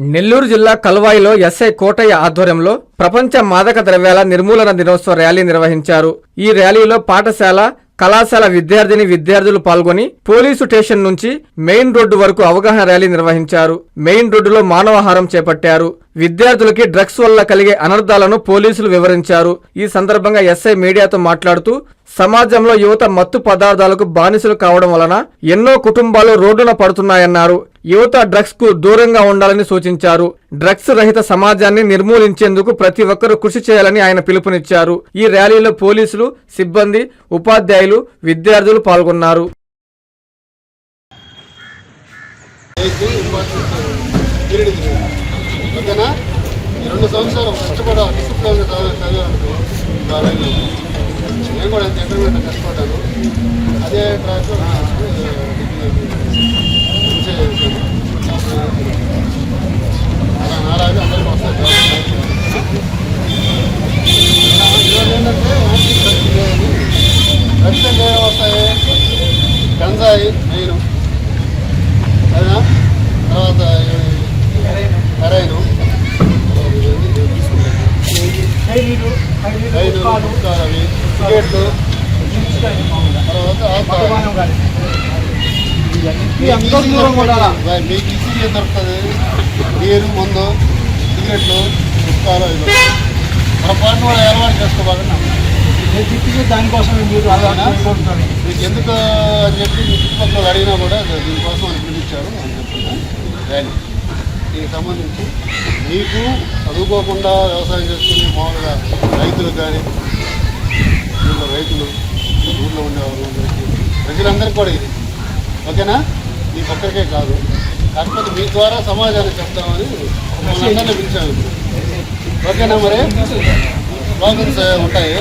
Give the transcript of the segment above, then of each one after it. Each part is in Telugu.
నెల్లూరు జిల్లా కల్వాయిలో ఎస్ఐ కోటయ్య ఆధ్వర్యంలో ప్రపంచ మాదక ద్రవ్యాల నిర్మూలన దినోత్సవ ర్యాలీ నిర్వహించారు. ఈ ర్యాలీలో పాఠశాల కళాశాల విద్యార్థిని విద్యార్థులు పాల్గొని పోలీసు స్టేషన్ నుంచి మెయిన్ రోడ్డు వరకు అవగాహన ర్యాలీ నిర్వహించారు. మెయిన్ రోడ్డులో మానవహారం చేపట్టారు. విద్యార్థులకి డ్రగ్స్ వల్ల కలిగే అనర్థాలను పోలీసులు వివరించారు. ఈ సందర్భంగా ఎస్ఐ మీడియాతో మాట్లాడుతూ సమాజంలో యువత మత్తు పదార్థాలకు బానిసలు కావడం వలన ఎన్నో కుటుంబాలు రోడ్డున పడుతున్నాయన్నారు. యువత డ్రగ్స్కు దూరంగా ఉండాలని సూచించారు. డ్రగ్స్ రహిత సమాజాన్ని నిర్మూలించేందుకు ప్రతి ఒక్కరూ కృషి చేయాలని ఆయన పిలుపునిచ్చారు. ఈ ర్యాలీలో పోలీసులు సిబ్బంది ఉపాధ్యాయులు విద్యార్థులు పాల్గొన్నారు. రెండు సంవత్సరాలు కష్టపడ డిసిప్లిన్ నేను కూడా ఎంత కష్టపడ్డాను. అదే నారాజు అందరికీ వస్తారు ఎంతో ఉండాలా దొరుకుతుంది. మీకు ఈజీగా దొరుకుతుంది నీరు మందు సిగరెట్లు కుక్కలు ఇవి. మన పాటు వాళ్ళు అలవాటు చేసుకోవాలన్నా నేను తిప్పించే దానికోసం మీరు మీకు ఎందుకు అని చెప్పి మీ చుట్టుపక్కల అడిగినా కూడా దీనికోసం అని పిలిపించారు. అని చెప్తున్నా. ర్యాలీ దీనికి సంబంధించి మీకు చదువుకోకుండా వ్యవసాయం చేసుకుని మామూలుగా రైతులు కానీ ఊళ్ళో రైతులు ఊళ్ళో ఉండేవారు ప్రజలందరికీ కూడా ఇది. ఓకేనా? మీ ఒక్కరికే కాదు. కాకపోతే మీ ద్వారా సమాజానికి చెప్తామని మనందరినీ పిలిచాము ఓకేనా మరి? ప్రాబ్లమ్స్ ఉంటాయి.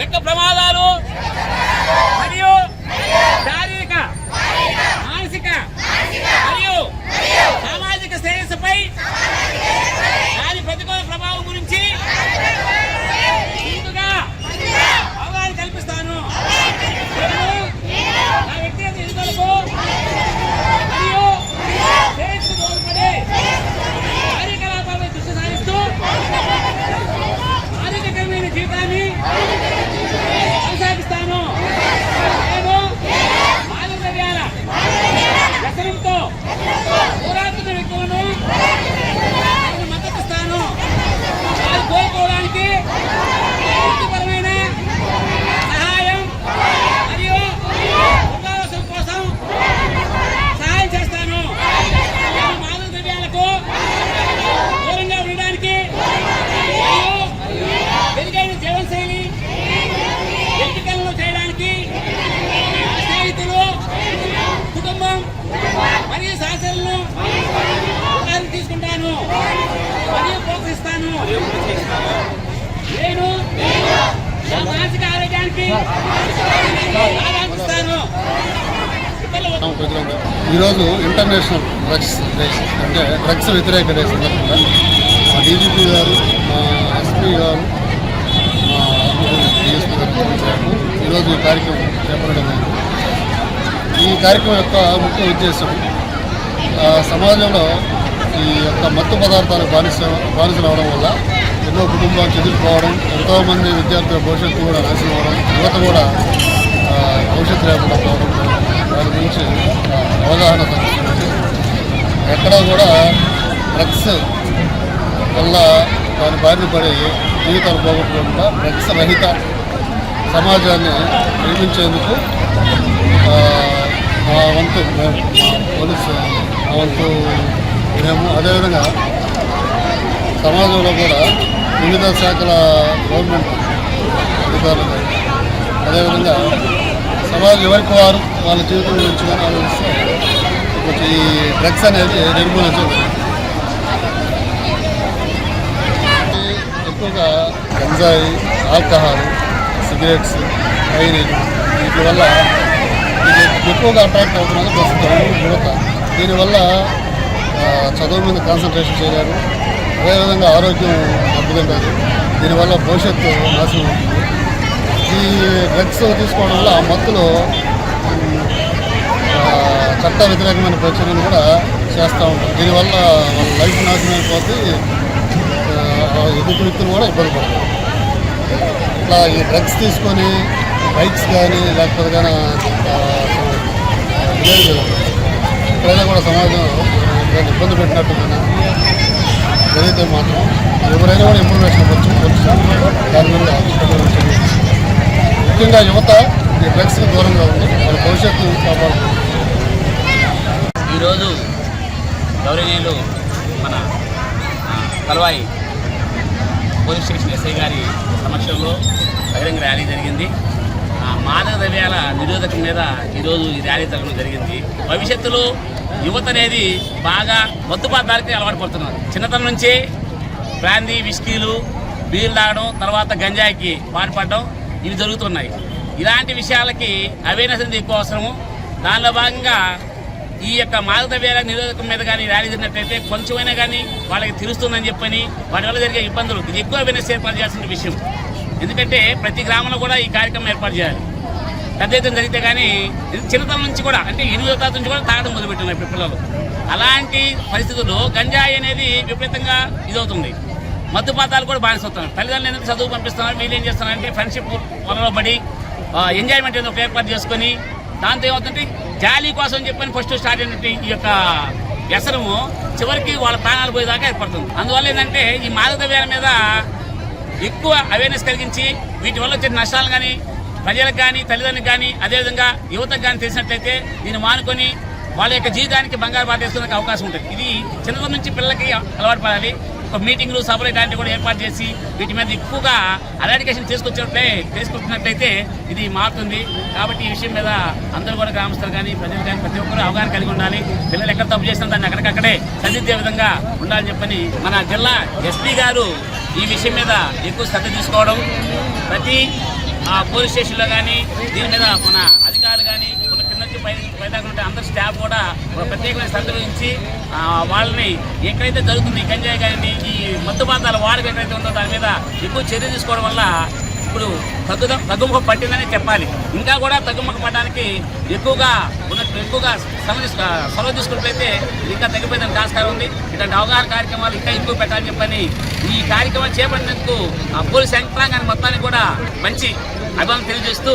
యొక్క ప్రమాదాలు? ఈరోజు ఇంటర్నేషనల్ డ్రగ్స్ డే అంటే డ్రగ్స్ వ్యతిరేక డే సందర్భంగా మా డీజీపీ గారు మా ఎస్పీ గారు మా డిఎస్పీ గారు ఈరోజు ఈ కార్యక్రమం చేపట్టడం జరిగింది. ఈ కార్యక్రమం యొక్క ముఖ్య ఉద్దేశం సమాజంలో ఈ యొక్క మత్తు పదార్థాలు బానిస బానిసలు అవడం వల్ల ఎన్నో కుటుంబాలు చెదిరిపోవడం ఎంతోమంది విద్యార్థుల భవిష్యత్తు కూడా నాశనం అవ్వడం యువత కూడా భవిష్యత్తు లేకుండా పోవడం దాని గురించి అవగాహన కల్పిస్తుంది ఎక్కడా కూడా డ్రగ్స్ వల్ల దాని బారిన పడి జీవితాలు పోగొట్టకుండా డ్రగ్స్ రహిత సమాజాన్ని నిర్మించేందుకు మా వంతు మేము పోలీసు మా వంతు మేము అదేవిధంగా సమాజంలో కూడా వివిధ శాఖల గవర్నమెంట్ అధికారులు. అదేవిధంగా సమాజం ఎవరికి వారు వాళ్ళ జీవితం గురించి కానీ ఆలోచిస్తే కొంచెం ఈ డ్రగ్స్ అనేది నిర్మూలించదు ఎక్కువగా గంజాయి ఆల్కహాల్ సిగరెట్స్ వైరీలు వీటి వల్ల ఇది ఎక్కువగా అట్రాక్ట్ అవుతున్నది ప్రస్తుతం యువత. దీనివల్ల చదువు మీద కాన్సన్ట్రేషన్ చేయలేరు. అదేవిధంగా ఆరోగ్యం దెబ్బతింటారు దీనివల్ల భవిష్యత్తు నాశనం అవుతుంది. ఈ డ్రగ్స్ తీసుకోవడం వల్ల ఆ మత్తులో చట్ట వ్యతిరేకమైన ప్రచర్యలు కూడా చేస్తూ ఉంటారు. దీనివల్ల వాళ్ళ లైఫ్ నాశనం అయిపోతే ఎదుటి వ్యక్తులు కూడా ఇబ్బంది పడతారు. ఇట్లా ఈ డ్రగ్స్ తీసుకొని బైక్స్ కానీ లేకపోతే కానీ ఎక్కడైనా కూడా సమాజం ఇబ్బంది పెట్టినట్టు కానీ జరిగితే మాత్రం ఎవరైనా కూడా ఇన్ఫర్మేషన్ ఇవ్వచ్చు దాని మీద ముఖ్యంగా యువత ఈ డ్రగ్స్కి దూరంగా ఉంది. మన భవిష్యత్తు కాపాడుతుంది. ఈరోజు గౌరవనీయులు మన కలవాయి పోలీస్ స్టేషన్ ఎస్ఐ గారి సమక్షంలో బహిరంగ ర్యాలీ జరిగింది. మాదక ద్రవ్యాల నిరోధకం మీద ఈరోజు ఈ ర్యాలీ జరగడం జరిగింది. భవిష్యత్తులో యువత అనేది బాగా మత్తు పదార్థాలకి అలవాటు పడుతున్నారు. చిన్నతనం నుంచే బ్రాందీ విస్కీలు బీర్లు తాగడం తర్వాత గంజాయికి పాల్పడడం ఇవి జరుగుతున్నాయి. ఇలాంటి విషయాలకి అవేర్నెస్ అనేది ఎక్కువ అవసరము. దానిలో భాగంగా ఈ యొక్క మాదకద్రవ్యాల నిరోధకం మీద కానీ ర్యాలీ జరిగినట్లయితే కొంచెమైనా కానీ వాళ్ళకి తెలుస్తుందని చెప్పని వాటి వల్ల జరిగే ఇబ్బందులు. ఇది ఎక్కువ అవేర్నెస్ ఏర్పాటు చేయాల్సిన విషయం. ఎందుకంటే ప్రతి గ్రామంలో కూడా ఈ కార్యక్రమం ఏర్పాటు చేయాలి. పెద్ద ఎత్తున జరిగితే కానీ చిన్నతనం నుంచి కూడా అంటే ఎనిమిదో తరగతి నుంచి కూడా తాగడం మొదలుపెట్టినారు ఇప్పుడు పిల్లలు. అలాంటి పరిస్థితుల్లో గంజాయి అనేది విపరీతంగా ఇదవుతుంది. మద్దుపాతాలు కూడా బానిసవుతున్నారు తల్లిదండ్రులు ఎందుకు చదువు పంపిస్తున్నారు వీళ్ళు ఏం చేస్తున్నారంటే ఫ్రెండ్షిప్ వలలో పడి ఎంజాయ్మెంట్ ఏదో ఒక ఏర్పాటు చేసుకొని దాంతో ఏమవుతుంటే జాలీ కోసం చెప్పని ఫస్ట్ స్టార్ట్ అయినట్టు ఈ యొక్క వ్యసనము చివరికి వాళ్ళ ప్రాణాలు పోయేదాకా ఏర్పడుతుంది. అందువల్ల ఏంటంటే ఈ మాదక ద్రవ్యాల మీద ఎక్కువ అవేర్నెస్ కలిగించి వీటి వల్ల వచ్చే నష్టాలు కానీ ప్రజలకు కానీ తల్లిదండ్రులకు కానీ అదేవిధంగా యువతకు కానీ తెలిసినట్లయితే దీన్ని మానుకొని వాళ్ళ యొక్క జీవితానికి బంగారు బాట అవకాశం ఉంటుంది. ఇది చిన్నతనం నుంచి పిల్లలకి అలవాటు పడాలి. ఒక మీటింగ్లు సభలు ఇలాంటివి కూడా ఏర్పాటు చేసి వీటి మీద ఎక్కువగా అరాడికేషన్ తీసుకొచ్చినట్లే తీసుకొచ్చినట్లయితే ఇది మారుతుంది. కాబట్టి ఈ విషయం మీద అందరూ కూడా గ్రామస్తులు కానీ ప్రజలు కానీ ప్రతి ఒక్కరు అవగాహన కలిగి ఉండాలి. పిల్లలు ఎక్కడ తప్పు చేసినా దాన్ని అక్కడికక్కడే సరిదిద్దే విధంగా ఉండాలని చెప్పని మన జిల్లా ఎస్పీ గారు ఈ విషయం మీద ఎక్కువ శ్రద్ధ తీసుకోవడం ప్రతి పోలీస్ స్టేషన్లో కానీ దీని మీద మన అధికారులు కానీ మన కింద నుంచి పై పైదాకా ఉంటే అందరి స్టాఫ్ కూడా ఒక ప్రత్యేకమైన శ్రద్ధ వహించి వాళ్ళని ఎక్కడైతే జరుగుతుంది గంజాయి కానీ ఈ మత్తు పాతాల వాడకం ఎక్కడైతే ఉందో దాని మీద ఎక్కువ చర్య తీసుకోవడం వల్ల ఇప్పుడు తగ్గు తగ్గుముఖం పట్టిందని చెప్పాలి. ఇంకా కూడా తగ్గుముఖం పడడానికి ఎక్కువగా ఉన్నట్టు ఎక్కువగా శ్రమ సెలవు తీసుకున్నట్లయితే ఇంకా తగ్గిపోయిందని ఆస్కారం ఉంది. ఇట్లాంటి అవగాహన కార్యక్రమాలు ఇంకా ఎక్కువ పెట్టాలని చెప్పని ఈ కార్యక్రమం చేపట్టినందుకు ఆ పోలీస్ యంత్రాంగాన్ని మొత్తాన్ని కూడా మంచి అభిమానం తెలియజేస్తూ